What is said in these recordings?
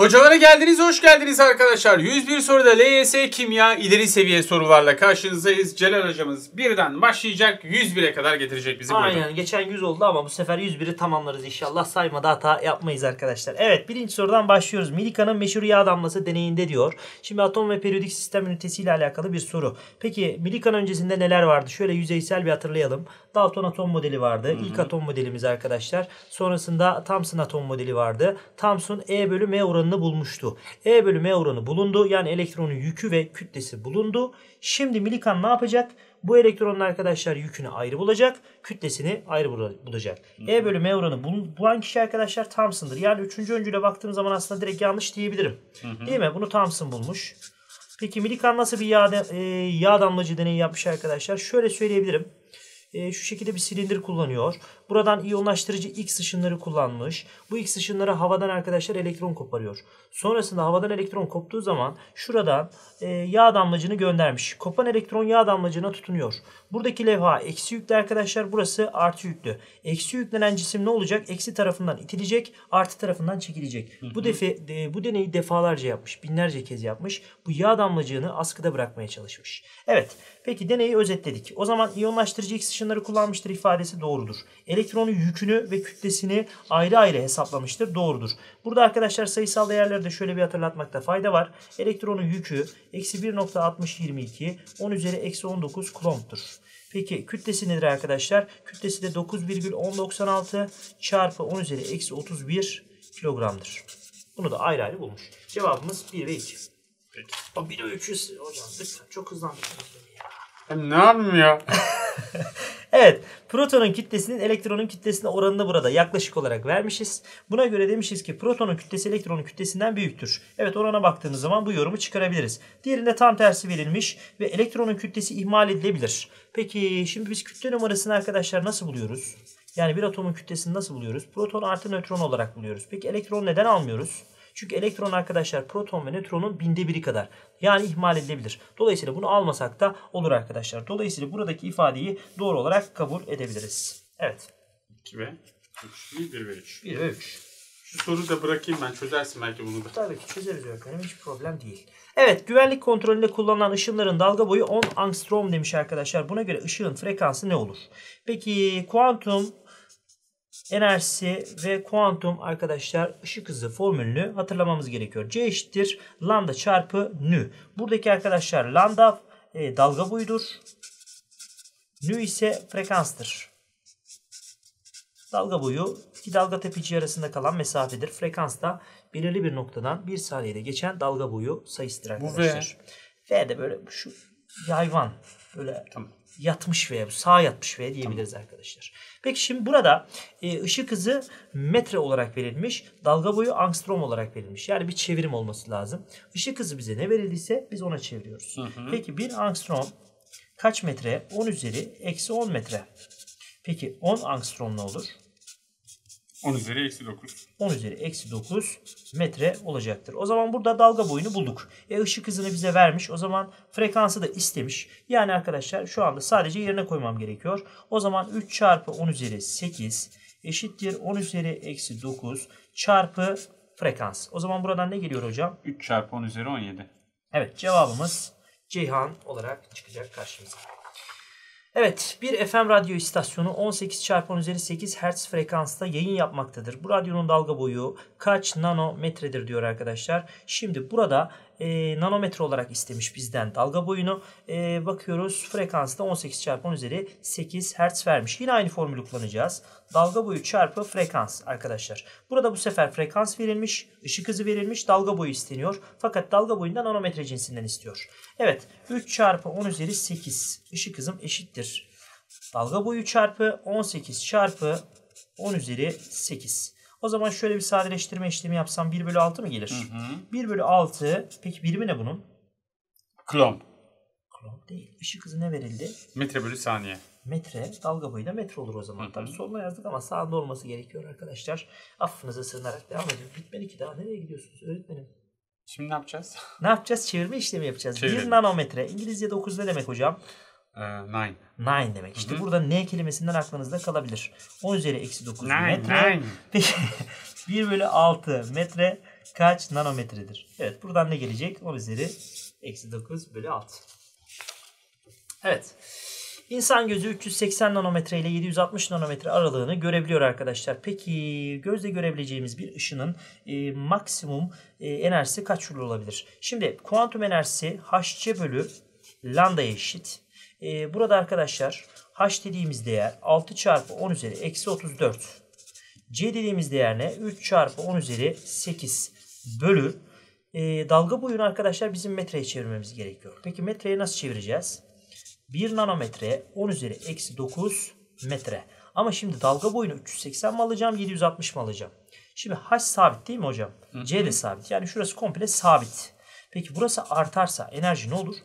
Hocalara geldiniz, hoş geldiniz arkadaşlar. 101 soruda LYS Kimya ileri seviye sorularla karşınızdayız. Celal hocamız birden başlayacak, 101'e kadar getirecek bizi burada. Aynen geçen 100 oldu ama bu sefer 101'i tamamlarız inşallah. Saymada hata yapmayız arkadaşlar. Evet birinci sorudan başlıyoruz. Milika'nın meşhur yağ damlası deneyinde diyor. Şimdi atom ve periyodik sistem ünitesiyle alakalı bir soru. Peki Milika'nın öncesinde neler vardı? Şöyle yüzeysel bir hatırlayalım. Dalton atom modeli vardı. İlk atom modelimiz arkadaşlar. Sonrasında Thomson atom modeli vardı. Thomson E bölü M oranını bulmuştu. E bölü M oranı bulundu. Yani elektronun yükü ve kütlesi bulundu. Şimdi Milikan ne yapacak? Bu elektronun arkadaşlar yükünü ayrı bulacak. Kütlesini ayrı bula- bulacak. E bölü M oranı bul- bulan kişi arkadaşlar Thomson'dır. Yani üçüncü öncüle baktığım zaman aslında direkt yanlış diyebilirim. Değil mi? Bunu Thomson bulmuş. Peki Milikan nasıl bir yağ, e, yağ damlacı deneyi yapmış arkadaşlar? Şöyle söyleyebilirim. E, şu şekilde bir silindir kullanıyor. Buradan iyonlaştırıcı X ışınları kullanmış. Bu X ışınları havadan arkadaşlar elektron koparıyor. Sonrasında havadan elektron koptuğu zaman şuradan e, yağ damlacını göndermiş. Kopan elektron yağ damlacına tutunuyor. Buradaki levha eksi yüklü arkadaşlar. Burası artı yüklü. Eksi yüklenen cisim ne olacak? Eksi tarafından itilecek, artı tarafından çekilecek. Bu defi, de- bu deneyi defalarca yapmış. Binlerce kez yapmış. Bu yağ damlacığını askıda bırakmaya çalışmış. Evet. Peki deneyi özetledik. O zaman iyonlaştırıcı X ışınları kullanmıştır ifadesi doğrudur. Elektronun yükünü ve kütlesini ayrı ayrı hesaplamıştır. Doğrudur. Burada arkadaşlar sayısal değerleri de şöyle bir hatırlatmakta fayda var. Elektronun yükü eksi 1.6022 10 üzeri eksi 19 kulomtur. Peki kütlesi nedir arkadaşlar? Kütlesi de 9,1096 çarpı 10 üzeri eksi 31 kilogramdır. Bunu da ayrı ayrı bulmuş. Cevabımız 1 ve 2. Peki. O 1 ve 3'ü hocam lütfen çok. Ben ne yapayım ya? Evet, protonun kütlesinin elektronun kütlesine oranını burada yaklaşık olarak vermişiz. Buna göre demişiz ki protonun kütlesi elektronun kütlesinden büyüktür. Evet orana baktığımız zaman bu yorumu çıkarabiliriz. Diğerinde tam tersi verilmiş ve elektronun kütlesi ihmal edilebilir. Peki şimdi biz kütle numarasını arkadaşlar nasıl buluyoruz? Yani bir atomun kütlesini nasıl buluyoruz? Proton artı nötron olarak buluyoruz. Peki elektron neden almıyoruz? Çünkü elektron arkadaşlar proton ve nötronun binde biri kadar. Yani ihmal edilebilir. Dolayısıyla bunu almasak da olur arkadaşlar. Dolayısıyla buradaki ifadeyi doğru olarak kabul edebiliriz. Evet. 2 ve 3 değil 1 ve 3. 1 ve 3. Şu soruyu da bırakayım ben çözersin belki bunu da. Tabii ki çözeriz öğretmenim. Hiç problem değil. Evet güvenlik kontrolünde kullanılan ışınların dalga boyu 10 angstrom demiş arkadaşlar. Buna göre ışığın frekansı ne olur? Peki kuantum enerjisi ve kuantum arkadaşlar ışık hızı formülünü hatırlamamız gerekiyor. C eşittir lambda çarpı nü. Buradaki arkadaşlar lambda e, dalga boyudur. Nü ise frekanstır. Dalga boyu iki dalga tepeci arasında kalan mesafedir. Frekans da belirli bir noktadan bir saniyede geçen dalga boyu sayısıdır Bu arkadaşlar. V de böyle şu yayvan böyle Tamam. yatmış V, sağ yatmış V diyebiliriz arkadaşlar. Peki şimdi burada e, ışık hızı metre olarak verilmiş, dalga boyu angstrom olarak verilmiş. Yani bir çevirim olması lazım. Işık hızı bize ne verildiyse biz ona çeviriyoruz. Peki bir angstrom kaç metre? 10 üzeri eksi 10 metre. Peki 10 angstrom ne olur? 10 üzeri eksi 9. 10 üzeri eksi 9 metre olacaktır. O zaman burada dalga boyunu bulduk. E ışık hızını bize vermiş. O zaman frekansı da istemiş. Yani arkadaşlar şu anda sadece yerine koymam gerekiyor. O zaman 3 çarpı 10 üzeri 8 eşittir 10 üzeri eksi 9 çarpı frekans. O zaman buradan ne geliyor hocam? 3 çarpı 10 üzeri 17. Evet cevabımız Ceyhan olarak çıkacak karşımıza. Evet bir FM radyo istasyonu 18 çarpı 10 üzeri 8 Hz frekansta yayın yapmaktadır. Bu radyonun dalga boyu kaç nanometredir diyor arkadaşlar. Şimdi burada e, nanometre olarak istemiş bizden dalga boyunu. E, bakıyoruz frekansta 18 çarpı 10 üzeri 8 Hz vermiş. Yine aynı formülü kullanacağız. Dalga boyu çarpı frekans arkadaşlar. Burada bu sefer frekans verilmiş, ışık hızı verilmiş, dalga boyu isteniyor. Fakat dalga boyundan nanometre cinsinden istiyor. Evet 3 çarpı 10 üzeri 8 ışık hızım eşittir. Dalga boyu çarpı 18 çarpı 10 üzeri 8. O zaman şöyle bir sadeleştirme işlemi yapsam 1 bölü 6 mı gelir? 1 bölü 6 peki birimi ne bunun? Klom. Kulom değil. Işık hızı ne verildi? Metre bölü saniye. Metre. Dalga boyu da metre olur o zaman. Tabii soruna yazdık ama sağında olması gerekiyor arkadaşlar. Affınıza sığınarak devam ediyoruz. Bitmedi ki daha. Nereye gidiyorsunuz öğretmenim? Şimdi ne yapacağız? Ne yapacağız? Çevirme işlemi yapacağız. Çevirelim. 1 nanometre. İngilizce 9 ne demek hocam? 9. 9 demek. İşte burada n kelimesinden aklınızda kalabilir. 10 üzeri eksi 9 Nine, metre. nine. Peki 1 bölü 6 metre kaç nanometredir? Evet buradan ne gelecek? 10 üzeri eksi 9 bölü 6. Evet. İnsan gözü 380 nanometre ile 760 nanometre aralığını görebiliyor arkadaşlar. Peki gözle görebileceğimiz bir ışının e, maksimum e, enerjisi kaç joule olabilir? Şimdi kuantum enerjisi hc bölü lambda'ya eşit. E, burada arkadaşlar h dediğimiz değer 6 çarpı 10 üzeri eksi 34. C dediğimiz değer ne? 3 çarpı 10 üzeri 8 bölü. E, dalga boyunu arkadaşlar bizim metreye çevirmemiz gerekiyor. Peki metreye nasıl çevireceğiz? 1 nanometre 10 üzeri eksi 9 metre. Ama şimdi dalga boyunu 380 mi alacağım 760 mı alacağım? Şimdi h sabit değil mi hocam? C de sabit. Yani şurası komple sabit. Peki burası artarsa enerji ne olur?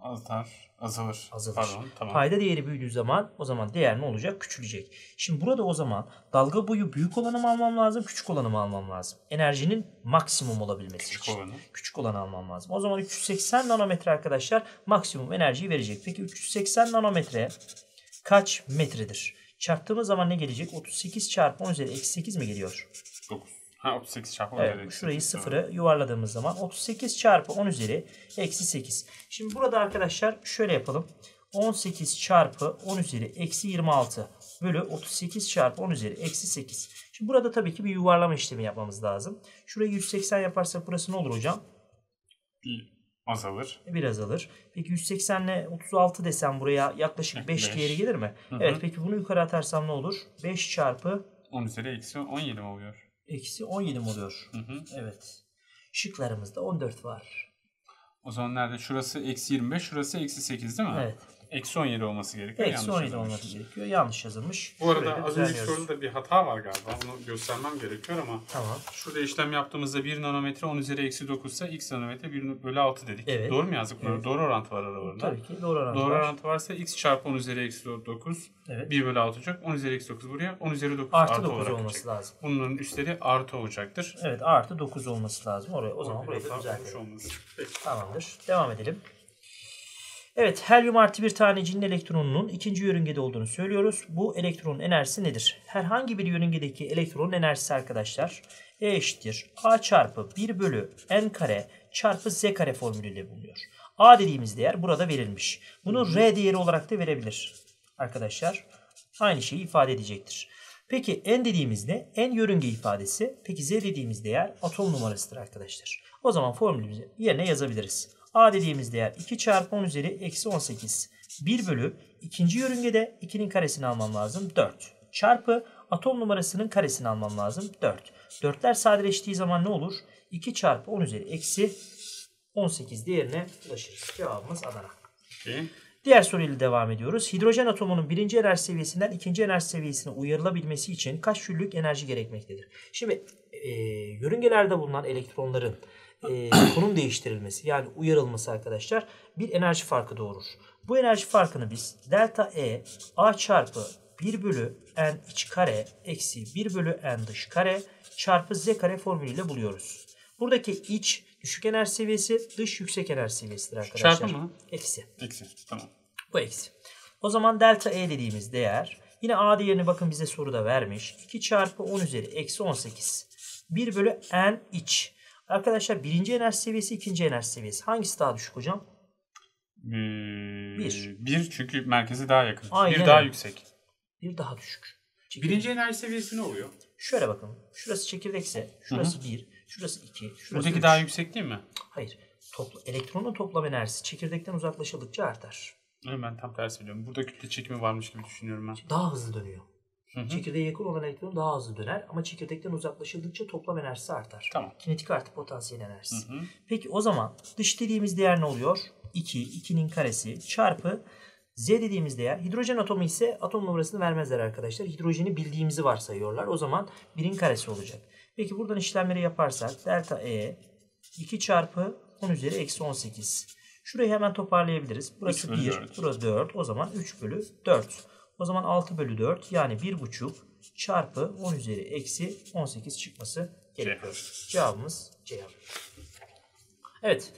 Artar, azalır. Azalır. Pardon, tamam. Payda değeri büyüdüğü zaman o zaman değer ne olacak? Küçülecek. Şimdi burada o zaman dalga boyu büyük olanı mı almam lazım, küçük olanı mı almam lazım? Enerjinin maksimum olabilmesi Küçük için. olanı. Küçük olanı almam lazım. O zaman 380 nanometre arkadaşlar maksimum enerjiyi verecek. Peki 380 nanometre kaç metredir? Çarptığımız zaman ne gelecek? 38 çarpı 10 üzeri eksi 8 mi geliyor? 9. Ha 38 çarpı Evet, üzeri şurayı sıfırı yuvarladığımız zaman 38 çarpı 10 üzeri eksi 8. Şimdi burada arkadaşlar şöyle yapalım. 18 çarpı 10 üzeri eksi 26 bölü 38 çarpı 10 üzeri eksi 8. Şimdi burada tabii ki bir yuvarlama işlemi yapmamız lazım. Şurayı 180 yaparsak burası ne olur hocam? Bir azalır. Biraz alır. Peki 180 ile 36 desem buraya yaklaşık 5 Beş. değeri gelir mi? Evet peki bunu yukarı atarsam ne olur? 5 çarpı 10 üzeri eksi 17 mi oluyor? Eksi 17 mi oluyor? Hı hı. Evet. Şıklarımızda 14 var. O zaman nerede? Şurası eksi 25, şurası eksi 8 değil mi? Evet. Eksi 17 olması gerekiyor. Eksi Yanlış 17 yazılmış. olması gerekiyor. Yanlış yazılmış. Bu arada Şurayı az önceki soruda bir hata var galiba. Onu göstermem gerekiyor ama Tamam. şurada işlem yaptığımızda 1 nanometre 10 üzeri eksi 9 ise x nanometre 1 bölü 6 dedik. Evet. Doğru mu yazdık bunları? Evet. Doğru orantı var aralarında. Tabii ki doğru orantı Doğru var. orantı varsa x çarpı 10 üzeri eksi 9 Evet. 1 bölü 6 olacak. 10 üzeri eksi 9 buraya 10 üzeri 9 Artı artı, 9 olarak olması gidecek. lazım. Bunların üstleri artı olacaktır. Evet artı 9 olması lazım. Oraya, o zaman Bir burayı da düzeltelim. olması. Peki. Tamamdır. Devam edelim. Evet, helyum artı bir tanecinin elektronunun ikinci yörüngede olduğunu söylüyoruz. Bu elektronun enerjisi nedir? Herhangi bir yörüngedeki elektronun enerjisi arkadaşlar E eşittir. A çarpı 1 bölü n kare çarpı z kare formülüyle bulunuyor. A dediğimiz değer burada verilmiş. Bunu R değeri olarak da verebilir arkadaşlar. Aynı şeyi ifade edecektir. Peki n dediğimiz ne? N yörünge ifadesi. Peki z dediğimiz değer atom numarasıdır arkadaşlar. O zaman formülümüzü yerine yazabiliriz. A dediğimiz değer 2 çarpı 10 üzeri eksi 18. 1 bölü ikinci yörüngede 2'nin karesini almam lazım 4. Çarpı atom numarasının karesini almam lazım 4. 4'ler sadeleştiği zaman ne olur? 2 çarpı 10 üzeri eksi 18 değerine ulaşırız. Cevabımız Adana. Peki. Diğer soruyla devam ediyoruz. Hidrojen atomunun birinci enerji seviyesinden ikinci enerji seviyesine uyarılabilmesi için kaç jüllük enerji gerekmektedir? Şimdi e, yörüngelerde bulunan elektronların e, konum değiştirilmesi yani uyarılması arkadaşlar bir enerji farkı doğurur. Bu enerji farkını biz delta E A çarpı 1 bölü n iç kare eksi 1 bölü n dış kare çarpı z kare formülüyle buluyoruz. Buradaki iç düşük enerji seviyesi dış yüksek enerji seviyesidir arkadaşlar. Çarpı mı? Eksi. Eksi. Tamam. Bu eksi. O zaman delta E dediğimiz değer yine A değerini bakın bize soruda vermiş. 2 çarpı 10 üzeri eksi 18. 1 bölü n iç. Arkadaşlar birinci enerji seviyesi ikinci enerji seviyesi. Hangisi daha düşük hocam? Bir. Bir. Bir çünkü merkezi daha yakın. Aynen Bir daha yüksek. Bir daha düşük. Çekirdek. Birinci enerji seviyesi ne oluyor? Şöyle bakın. Şurası çekirdekse şurası 1, şurası 2, şurası Buradaki üç. daha yüksek değil mi? Hayır. Topla, elektronun toplam enerjisi çekirdekten uzaklaşıldıkça artar. Evet, Ben tam tersi biliyorum. Burada kütle çekimi varmış gibi düşünüyorum ben. Daha hızlı dönüyor. Hı hı. Çekirdeğe yakın olan elektron daha hızlı döner ama çekirdekten uzaklaşıldıkça toplam enerjisi artar. Tamam. Kinetik artı potansiyel enerjisi. Hı hı. Peki o zaman dış dediğimiz değer ne oluyor? 2, 2'nin karesi çarpı Z dediğimiz değer. Hidrojen atomu ise atom numarasını vermezler arkadaşlar. Hidrojeni bildiğimizi varsayıyorlar. O zaman 1'in karesi olacak. Peki buradan işlemleri yaparsak delta E 2 çarpı 10 üzeri eksi 18. Şurayı hemen toparlayabiliriz. Burası Üç bölü 1, dört. burası 4. O zaman 3 bölü 4. O zaman 6 bölü 4 yani 1,5 çarpı 10 üzeri eksi 18 çıkması gerekiyor. Cevabımız Ceyhan. Evet.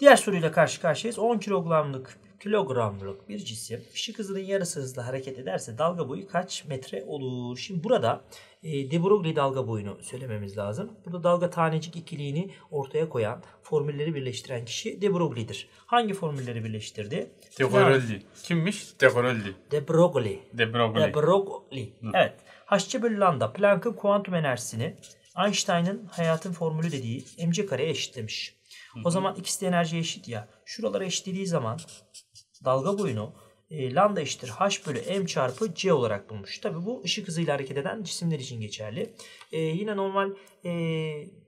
Diğer soruyla karşı karşıyayız. 10 kilogramlık kilogramlık bir cisim ışık hızının yarısı hızla hareket ederse dalga boyu kaç metre olur? Şimdi burada e, de Broglie dalga boyunu söylememiz lazım. Burada dalga tanecik ikiliğini ortaya koyan, formülleri birleştiren kişi de Broglie'dir. Hangi formülleri birleştirdi? De Broglie. Kimmiş? De Broglie. De Broglie. De Broglie. De Broglie. Evet. H'çı bölü lambda Planck'ın kuantum enerjisini Einstein'ın hayatın formülü dediği mc kareye eşitlemiş. O zaman ikisi de enerji eşit ya. Şuralara eşitlediği zaman dalga boyunu e, lambda eşittir h bölü m çarpı c olarak bulmuş. Tabi bu ışık hızıyla hareket eden cisimler için geçerli. E, yine normal e,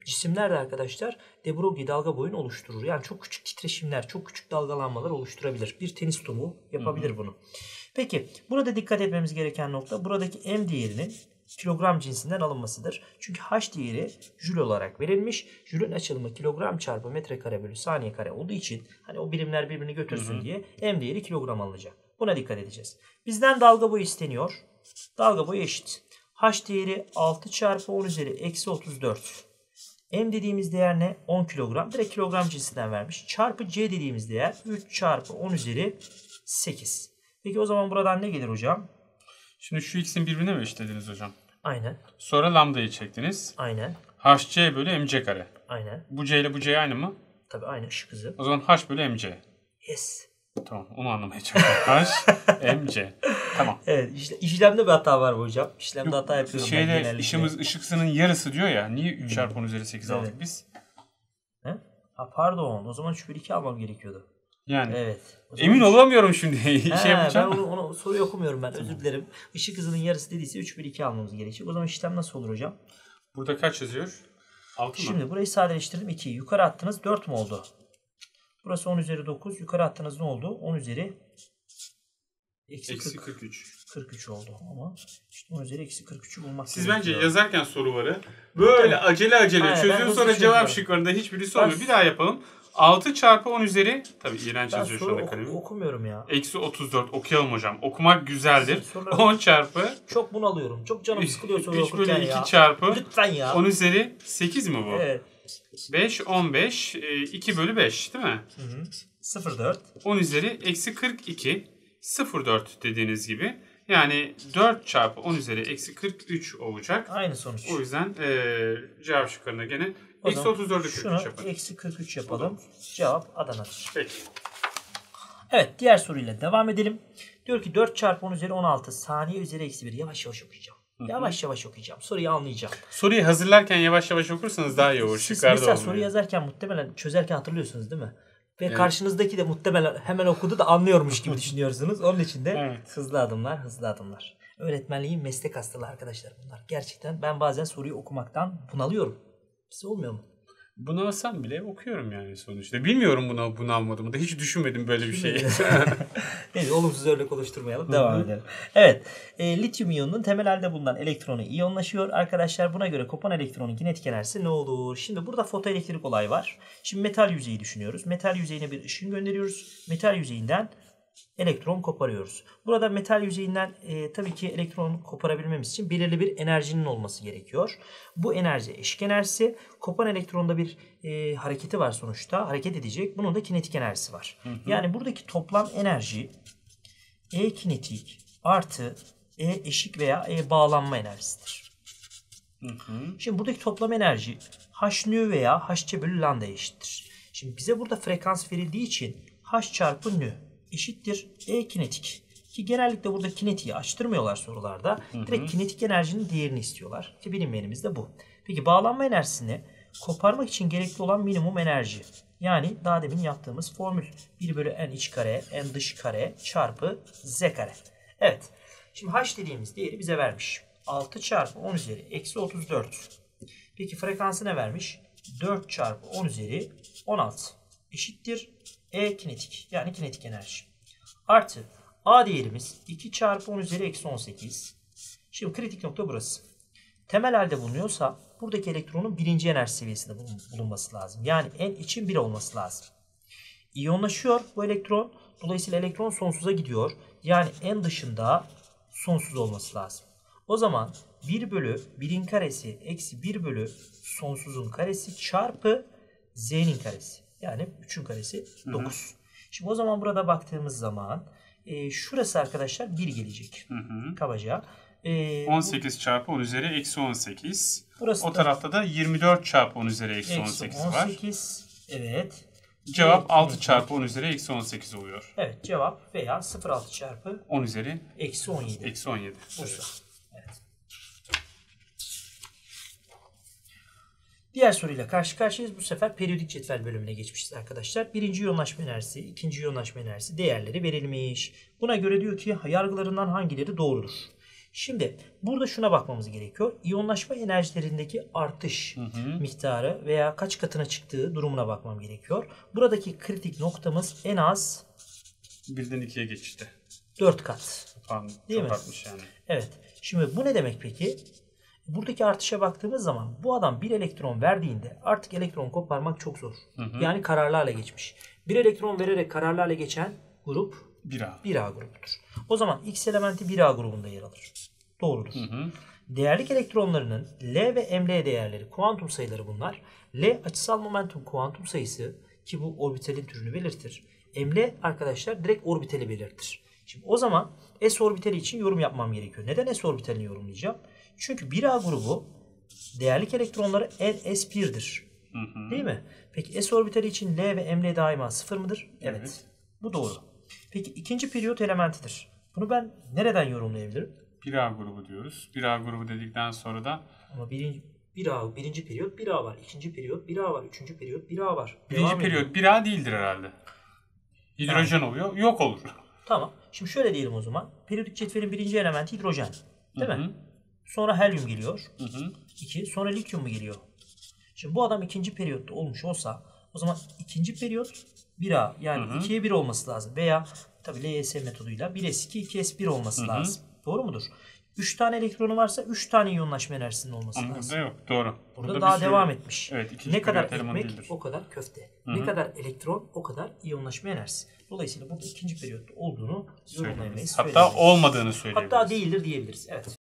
cisimler de arkadaşlar de Broglie dalga boyunu oluşturur. Yani çok küçük titreşimler, çok küçük dalgalanmalar oluşturabilir. Bir tenis topu yapabilir bunu. Peki burada dikkat etmemiz gereken nokta buradaki m değerinin kilogram cinsinden alınmasıdır. Çünkü h değeri jül olarak verilmiş. Jülün açılımı kilogram çarpı metrekare bölü saniye kare olduğu için hani o birimler birbirini götürsün diye m değeri kilogram alınacak. Buna dikkat edeceğiz. Bizden dalga boyu isteniyor. Dalga boyu eşit. h değeri 6 çarpı 10 üzeri eksi 34. M dediğimiz değer ne? 10 kilogram. Direkt kilogram cinsinden vermiş. Çarpı C dediğimiz değer 3 çarpı 10 üzeri 8. Peki o zaman buradan ne gelir hocam? Şimdi şu ikisini birbirine mi eşitlediniz hocam? Aynen. Sonra lambdayı çektiniz. Aynen. hc bölü mc kare. Aynen. Bu c ile bu c aynı mı? Tabii aynı ışık hızı. O zaman h bölü mc. Yes. Tamam onu anlamaya çalışıyorum. mc. Tamam. Evet işle- işlemde bir hata var mı hocam? İşlemde hata yapıyorum ben Şeyde genellikle. işimiz ışık hızının yarısı diyor ya. Niye 3 çarpı 10 üzeri 8 aldık Evet. biz? He? Ha, pardon o zaman 3 bölü 2 almam gerekiyordu. Yani Evet. Emin üç- olamıyorum şimdi. He, şey ben yapacağım. onu, onu soruyu okumuyorum ben özür dilerim. Işık hızının yarısı dediyse 3 bölü 2 almamız gerekecek. O zaman işlem nasıl olur hocam? Burada kaç yazıyor? 6 mı? Şimdi burayı sadeleştirdim 2. Yukarı attınız 4 mu oldu? Burası 10 üzeri 9. Yukarı attınız ne oldu? 10 üzeri eksi, Eksi 40, 43. 43 oldu ama işte 10 üzeri eksi 43'ü bulmak Siz bence gerekiyor. yazarken soruları böyle acele acele Aynen, çözüyor sonra cevap şıklarında hiçbirisi olmuyor. Ben- Bir daha yapalım. 6 çarpı 10 üzeri tabii iğrenç yazıyor şu anda kalemi. okumuyorum ya. Eksi 34 okuyalım hocam. Okumak güzeldir. Soruları- 10 çarpı Çok bunalıyorum. Çok canım sıkılıyor soru 3 bölü okurken 2 ya. çarpı Lütfen ya. 10 üzeri 8 mi bu? Evet. 5, 15, 2 bölü 5 değil mi? 0,4. 10 üzeri eksi 42, 0,4 dediğiniz gibi. Yani 4 çarpı 10 üzeri eksi 43 olacak. Aynı sonuç. O yüzden eee cevap şıklarına gene O eksi zaman 34'ü 43 Şunu yapalım. eksi 43 yapalım. Cevap Adana'dır. Peki. Evet diğer soruyla devam edelim. Diyor ki 4 çarpı 10 üzeri 16 saniye üzeri eksi 1. Yavaş yavaş okuyacağım. Yavaş yavaş okuyacağım. Soruyu anlayacağım. Soruyu hazırlarken yavaş yavaş okursanız daha iyi olur. Siz Şıklarda mesela olmuyor. soru yazarken muhtemelen çözerken hatırlıyorsunuz değil mi? Ve karşınızdaki de muhtemelen hemen okudu da anlıyormuş gibi düşünüyorsunuz. Onun için de Evet. hızlı adımlar, hızlı adımlar. Öğretmenliğin meslek hastalığı arkadaşlar bunlar. Gerçekten ben bazen soruyu okumaktan bunalıyorum. Size olmuyor mu? Bunu alsam bile okuyorum yani sonuçta. Bilmiyorum buna bunu almadığımı da hiç düşünmedim böyle bir şeyi. Neyse olumsuz örnek oluşturmayalım. Devam edelim. Evet. E, lityum iyonunun temel halde bulunan elektronu iyonlaşıyor. Arkadaşlar buna göre kopan elektronun kinetik enerjisi ne olur? Şimdi burada fotoelektrik olay var. Şimdi metal yüzeyi düşünüyoruz. Metal yüzeyine bir ışın gönderiyoruz. Metal yüzeyinden elektron koparıyoruz. Burada metal yüzeyinden e, tabii ki elektron koparabilmemiz için belirli bir enerjinin olması gerekiyor. Bu enerji eşik enerjisi. Kopan elektronda bir e, hareketi var sonuçta. Hareket edecek. Bunun da kinetik enerjisi var. Yani buradaki toplam enerji E kinetik artı E eşik veya E bağlanma enerjisidir. Şimdi buradaki toplam enerji H nü veya Hc bölü lambda eşittir. Şimdi bize burada frekans verildiği için H çarpı nü eşittir E kinetik. Ki genellikle burada kinetiği açtırmıyorlar sorularda. Direkt kinetik enerjinin değerini istiyorlar. Ki bilinmeyenimiz de bu. Peki bağlanma enerjisini koparmak için gerekli olan minimum enerji. Yani daha demin yaptığımız formül. 1 bölü n iç kare, n dış kare çarpı z kare. Evet. Şimdi h dediğimiz değeri bize vermiş. 6 çarpı 10 üzeri eksi 34. Peki frekansı ne vermiş? 4 çarpı 10 üzeri 16 eşittir E kinetik yani kinetik enerji. Artı A değerimiz 2 çarpı 10 üzeri eksi 18. Şimdi kritik nokta burası. Temel halde bulunuyorsa buradaki elektronun birinci enerji seviyesinde bulun- bulunması lazım. Yani en için 1 olması lazım. İyonlaşıyor bu elektron. Dolayısıyla elektron sonsuza gidiyor. Yani en dışında sonsuz olması lazım. O zaman 1 bölü 1'in karesi eksi 1 bölü sonsuzun karesi çarpı z'nin karesi. Yani 3'ün karesi 9. Şimdi o zaman burada baktığımız zaman e, şurası arkadaşlar 1 gelecek. Hı hı. Kabaca. E, 18 çarpı 10 üzeri eksi 18. Burası o da- tarafta da 24 çarpı 10 üzeri eksi eksi 18 var. 18. Evet. Cevap Evet. 6 çarpı 10 üzeri eksi 18 oluyor. Evet cevap veya 0.6 çarpı 10 üzeri eksi 17. eksi 17. Bursa. Evet. Diğer soruyla karşı karşıyayız. Bu sefer periyodik cetvel bölümüne geçmişiz arkadaşlar. Birinci yoğunlaşma enerjisi, ikinci yoğunlaşma enerjisi değerleri verilmiş. Buna göre diyor ki yargılarından hangileri doğrudur? Şimdi burada şuna bakmamız gerekiyor. İyonlaşma enerjilerindeki artış miktarı veya kaç katına çıktığı durumuna bakmam gerekiyor. Buradaki kritik noktamız en az Birden 2'ye geçti. 4 kat. Pardon, Değil çok mi? artmış yani. Evet. Şimdi bu ne demek peki? Buradaki artışa baktığımız zaman bu adam bir elektron verdiğinde artık elektron koparmak çok zor. Yani kararlarla geçmiş. Bir elektron vererek kararlarla geçen grup 1A. 1A grubudur. O zaman X elementi 1A grubunda yer alır. Doğrudur. Değerlik elektronlarının L ve ML değerleri, kuantum sayıları bunlar. L açısal momentum kuantum sayısı ki bu orbitalin türünü belirtir. ML arkadaşlar direkt orbitali belirtir. Şimdi o zaman S orbitali için yorum yapmam gerekiyor. Neden S orbitalini yorumlayacağım? Çünkü 1A grubu değerlik elektronları NS1'dir. Değil mi? Peki S orbitali için L ve ML daima sıfır mıdır? Evet. Evet. Bu doğru. Peki ikinci periyot elementidir. Bunu ben nereden yorumlayabilirim? 1A grubu diyoruz. 1A grubu dedikten sonra da Ama birinci, bir A, birinci periyot 1A var. ikinci periyot 1A var. Üçüncü periyot 1A var. birinci Devam ediyor. periyot 1A değildir herhalde. Hidrojen oluyor. Yok olur. Tamam. Şimdi şöyle diyelim o zaman. Periyodik cetvelin birinci elementi hidrojen. Değil Hı mi? Hı. Sonra helyum geliyor. Hı hı. 2. Sonra lityum mu geliyor? Şimdi bu adam ikinci periyotta olmuş olsa o zaman ikinci periyot 1A yani 2'ye 1 olması lazım. Veya tabii LYS metoduyla 1S2 2S1 olması lazım. Doğru mudur? 3 tane elektronu varsa 3 tane iyonlaşma enerjisinin olması Ama lazım. burada yok. Doğru. Burada, bir daha sürü- devam etmiş. Evet, ne kadar ekmek değildir. o kadar köfte. Ne kadar elektron o kadar iyonlaşma enerjisi. Dolayısıyla burada ikinci periyotta olduğunu yorumlayamayız. Hatta olmadığını söyleyebiliriz. Hatta değildir diyebiliriz. Evet.